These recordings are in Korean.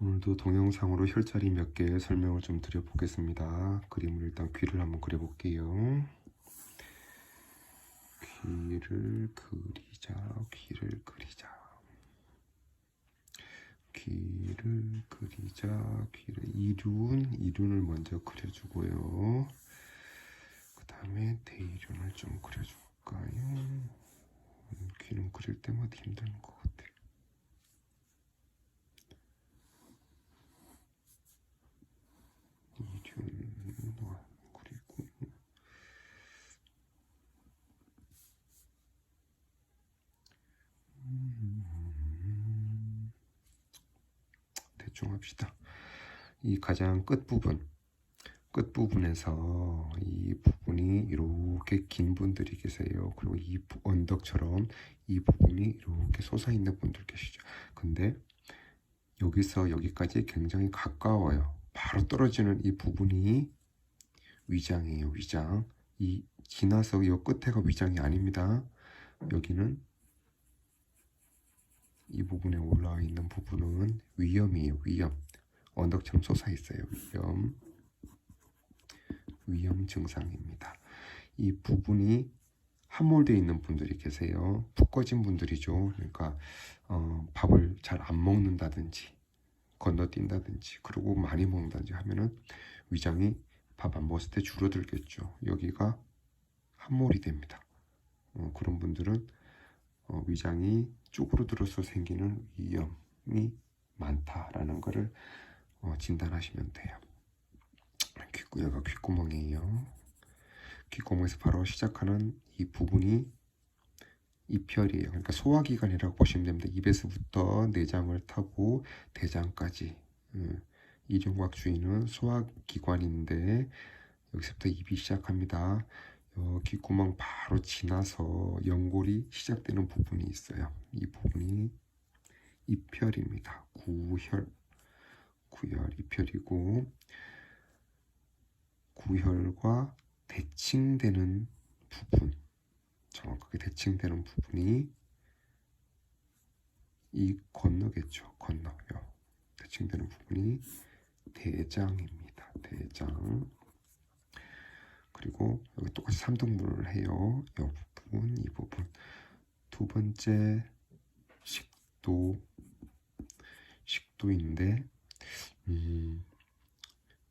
오늘도 동영상으로 혈자리 몇 개 설명을 좀 드려보겠습니다. 그림을 일단 귀를 한번 그려볼게요. 귀를 그리자, 귀를 그리자. 귀를 그리자, 귀를 이륜, 이륜을 먼저 그려주고요. 그 다음에 대이륜을 좀 그려줄까요? 음, 귀는 그릴 때마다 힘든 것 같아. 이륜 와 그리고 음, 대충 합시다. 이 가장 끝 부분 끝 부분에서 이 부분이 이렇게 긴 분들이 계세요. 그리고 이 부- 언덕처럼 이 부분이 이렇게 솟아 있는 분들 계시죠. 근데 여기서 여기까지 굉장히 가까워요. 바로 떨어지는 이 부분이 위장이에요. 위장. 이 지나서 이 끝에가 위장이 아닙니다. 여기는 이 부분에 올라와 있는 부분은 위염이에요. 위염. 언덕처럼 솟아 있어요. 위염. 위염 증상입니다. 이 부분이 함몰되어 있는 분들이 계세요. 푹 꺼진 분들이죠. 그러니까 어, 밥을 잘 안 먹는다든지 건너뛴다든지 그리고 많이 먹는다든지 하면은 위장이 밥 안 먹었을 때 줄어들겠죠. 여기가 함몰이 됩니다. 어, 그런 분들은 어, 위장이 쪼그러들어서 생기는 위염이 많다라는 것을 어, 진단하시면 돼요. 귓구여가 귓구멍이에요. 귓구멍에서 바로 시작하는 이 부분이 이별이에요. 그러니까 소화기관이라고 보시면 됩니다. 입에서부터 내장을 타고 대장까지. 음, 이중곽 주위는 소화기관인데 여기서부터 입이 시작합니다. 어, 귓구멍 바로 지나서 연골이 시작되는 부분이 있어요. 이 부분이 이별입니다. 구혈, 구혈 이별이고 구혈과 대칭되는 부분, 정확하게 대칭되는 부분이 이 건너겠죠. 건너요. 대칭되는 부분이 대장입니다. 대장. 그리고 여기 똑같이 3등분을 해요. 이 부분, 이 부분. 두 번째 식도 식도인데 음,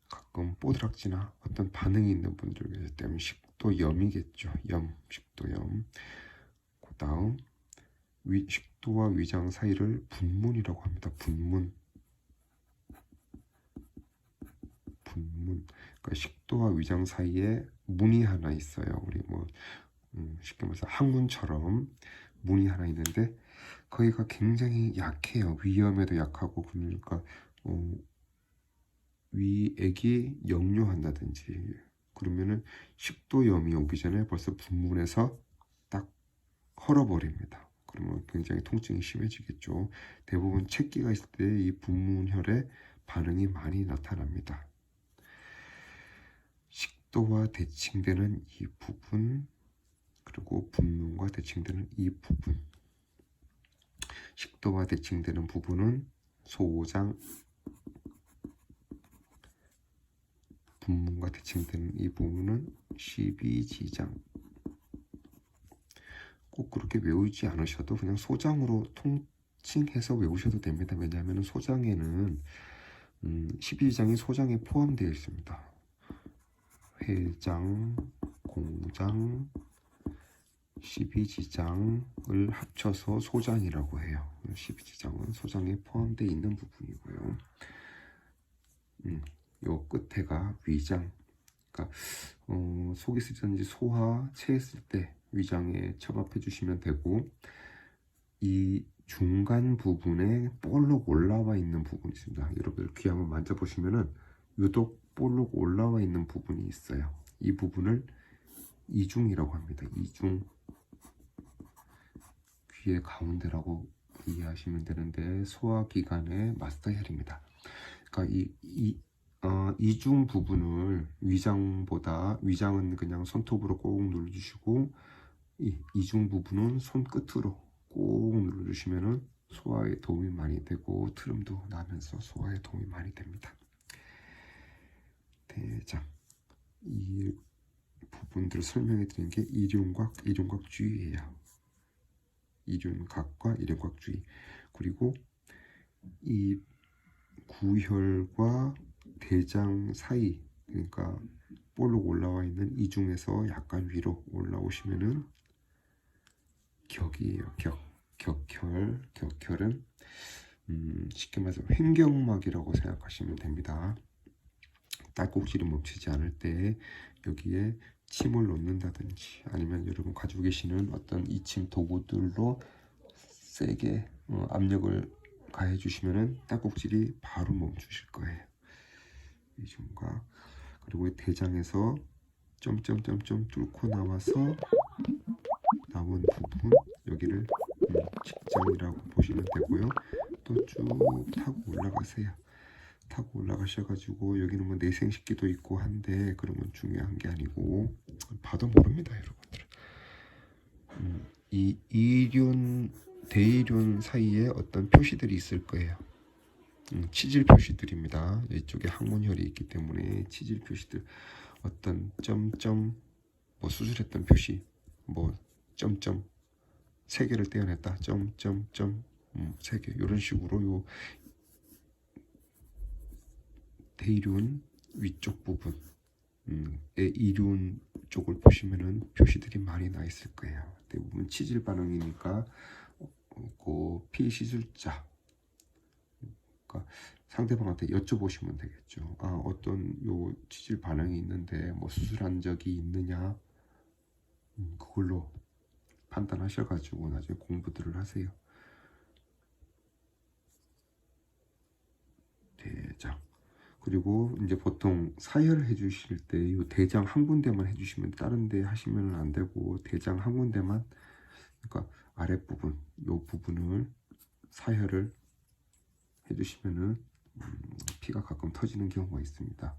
가끔 뽀드락지나 어떤 반응이 있는 분들 계실 때면 식도염이겠죠. 염, 식도염. 그 다음 위, 식도와 위장 사이를 분문이라고 합니다. 분문. 분문. 그러니까 식도와 위장 사이에 문이 하나 있어요. 우리 뭐 음, 쉽게 말해서 항문처럼 문이 하나 있는데 거기가 굉장히 약해요. 위염에도 약하고 그러니까 어, 위액이 역류한다든지 그러면은 식도염이 오기 전에 벌써 분문에서 딱 헐어버립니다. 그러면 굉장히 통증이 심해지겠죠. 대부분 채기가 있을 때 이 분문혈에 반응이 많이 나타납니다. 식도와 대칭되는 이 부분 그리고 분문과 대칭되는 이 부분 식도와 대칭되는 부분은 소장 분문과 대칭되는 이 부분은 12지장 꼭 그렇게 외우지 않으셔도 그냥 소장으로 통칭해서 외우셔도 됩니다. 왜냐하면 소장에는 음, 12지장이 소장에 포함되어 있습니다. 회장, 공장, 12지장을 합쳐서 소장이라고 해요. 12지장은 소장에 포함되어 있는 부분이고요. 음, 요 끝에가 위장. 그러니까 어, 속이 쓰든지 소화, 체했을 때 위장에 처박해 주시면 되고 이 중간 부분에 볼록 올라와 있는 부분이 있습니다. 여러분들 귀 한번 만져보시면은 유독 볼록 올라와 있는 부분이 있어요. 이 부분을 이중이라고 합니다. 이중 귀의 가운데라고 이해하시면 되는데 소화기관의 마스터혈입니다. 그러니까 이, 이 어, 이중 부분을 위장보다 위장은 그냥 손톱으로 꼭 눌러주시고 이 이중 부분은 손끝으로 꼭 눌러주시면은 소화에 도움이 많이 되고 트름도 나면서 소화에 도움이 많이 됩니다. 대장 이 부분들을 설명해 드리는 게 이륜각, 이륜각 주의예요. 이륜각과 이륜각 주의 그리고 이 구혈과 대장 사이 그러니까 볼록 올라와 있는 이 중에서 약간 위로 올라오시면은 격이에요. 격, 격혈, 격혈은 음, 쉽게 말해서 횡격막이라고 생각하시면 됩니다. 딸꾹질이 멈추지 않을 때 여기에 침을 놓는다든지 아니면 여러분 가지고 계시는 어떤 이침 도구들로 세게 어, 압력을 가해 주시면은 딸꾹질이 바로 멈추실 거예요. 이 중각 그리고 이 대장에서 점점점점 뚫고 나와서 남은 부분 여기를 음, 직장이라고 보시면 되고요. 또 쭉 타고 올라가세요. 타고 올라가셔가지고 여기는 뭐 내생식기도 있고 한데 건 중요한 게 아니고 봐도 모릅니다, 여러분들. 음, 이 이륜 대이륜 사이에 어떤 표시들이 있을 거예요. 음, 치질 표시들입니다. 이쪽에 항문혈이 있기 때문에 치질 표시들 어떤 점점 뭐 수술했던 표시 뭐 점점 세 개를 떼어냈다 점점점 음, 세개 이런 식으로 요 대이륜 위쪽 부분 음, 의 이륜 쪽을 보시면은 표시들이 많이 나 있을 거예요. 대부분 치질 반응이니까 어, 그 피시술자 그러니까 상대방한테 여쭤보시면 되겠죠. 아 어떤 요 치질 반응이 있는데 뭐 수술한 적이 있느냐 음, 그걸로 판단하셔가지고 나중에 공부들을 하세요. 대장 그리고 이제 보통 사혈을 해주실 때 이 대장 한 군데만 해주시면 다른 데 하시면 안 되고 대장 한 군데만 그러니까 아랫 부분 요 부분을 사혈을 해주시면은 음, 피가 가끔 터지는 경우가 있습니다.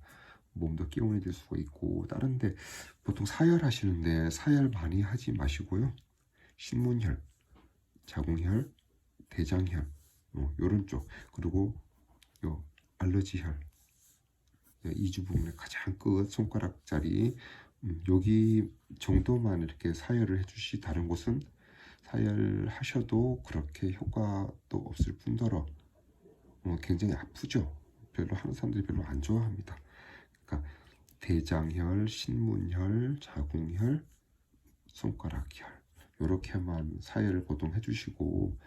몸도 끼운해질 수가 있고 다른데 보통 사혈 하시는데 사혈 많이 하지 마시고요. 신문혈, 자궁혈, 대장혈 어, 요런 쪽 그리고 요 알러지혈 이주 부분의 가장 끝 손가락짜리 음, 여기 정도만 이렇게 사혈을 해주시 다른 곳은 사혈하셔도 그렇게 효과도 없을 뿐더러 어, 굉장히 아프죠. 별로 하는 사람들이 별로 안 좋아합니다. 그러니까 대장혈, 신문혈, 자궁혈, 손가락혈 이렇게만 사혈을 보통 해주시고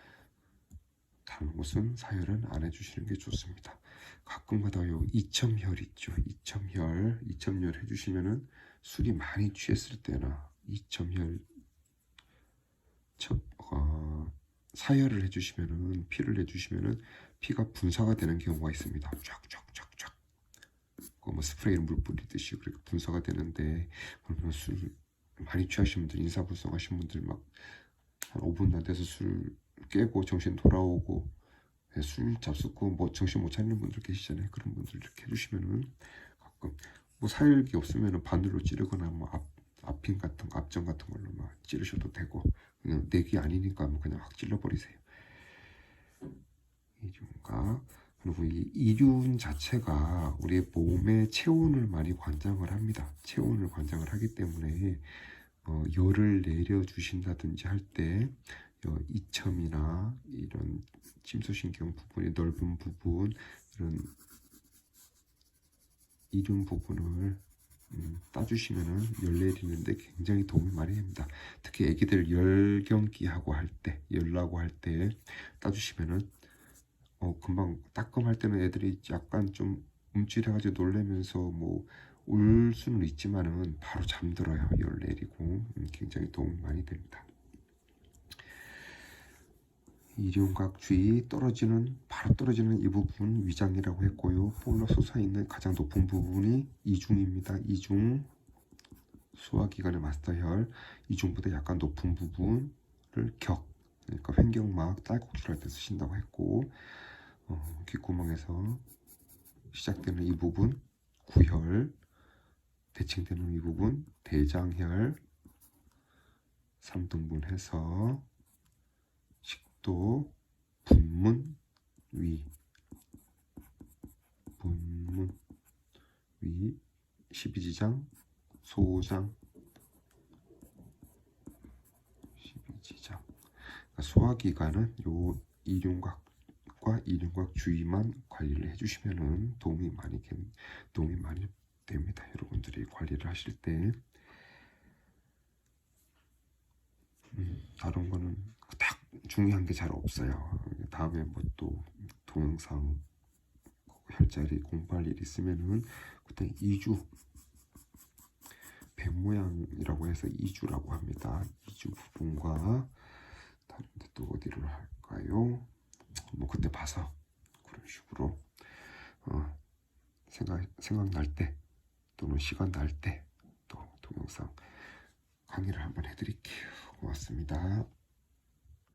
다른 곳은 사혈은 안 해주시는 게 좋습니다. 가끔가다 요 이첨혈 있죠. 이첨혈, 이첨혈 해주시면은 술이 많이 취했을 때나 이첨혈 첫 어, 사혈을 해주시면은 피를 해주시면은 피가 분사가 되는 경우가 있습니다. 쫙쫙쫙쫙. 그뭐 스프레이로 물 뿌리듯이 그렇게 분사가 되는데 그러면 술 많이 취하신 분들 인사불성하신 분들 막 한 5분도 안 돼서 술 깨고 정신 돌아오고 네, 술 잡숫고 뭐 정신 못 차리는 분들 계시잖아요. 그런 분들 이렇게 해주시면은 가끔 뭐 사혈기 없으면은 바늘로 찌르거나 뭐 앞, 앞핀 같은 거, 앞정 같은 걸로 막 찌르셔도 되고 그냥 내기 아니니까 뭐 그냥 확 찔러버리세요. 이중각 그리고 이 이륜 자체가 우리의 몸의 체온을 많이 관장을 합니다. 체온을 관장을 하기 때문에 어, 열을 내려 주신다든지 할때 어, 이첨이나 이런 침소신경 부분의 넓은 부분 이런 이륜 부분을 음, 따주시면은 열 내리는데 굉장히 도움이 많이 됩니다. 특히 아기들 열경기하고 할 때, 열나고 할 때 따주시면은 어, 금방 따끔할 때는 애들이 약간 좀 움찔해가지고 놀래면서 뭐 울 수는 있지만은 바로 잠들어요. 열 내리고 음, 굉장히 도움이 많이 됩니다. 이륜각 주위 떨어지는 바로 떨어지는 이 부분 위장이라고 했고요. 볼로 솟아 있는 가장 높은 부분이 이중입니다. 이중 소화기관의 마스터혈 이중보다 약간 높은 부분을 격 그러니까 횡격막 딸꾹질할 때 쓰신다고 했고 어, 귓구멍에서 시작되는 이 부분 구혈 대칭되는 이 부분 대장혈 3등분 해서 식도 분문 위. 분문 위. 12지장 소장. 12지장. 그러니까 소화기관은 요 이륜곽과 이륜곽 주위만 관리를 해주시면은 도움이 많이 겠- 도움이 많이 됩니다. 여러분들이 관리를 하실 때. 음, 다른 거는 딱 중요한 게 잘 없어요. 다음에 뭐 또 동영상 혈자리 공부할 일 있으면은 그때 2주 배 모양이라고 해서 2주라고 합니다. 2주 부분과 다른데 또 어디를 할까요? 뭐 그때 봐서 그런 식으로 어, 생각 생각날 때 또는 시간 날 때 또 동영상 강의를 한번 해드릴게요. 고맙습니다.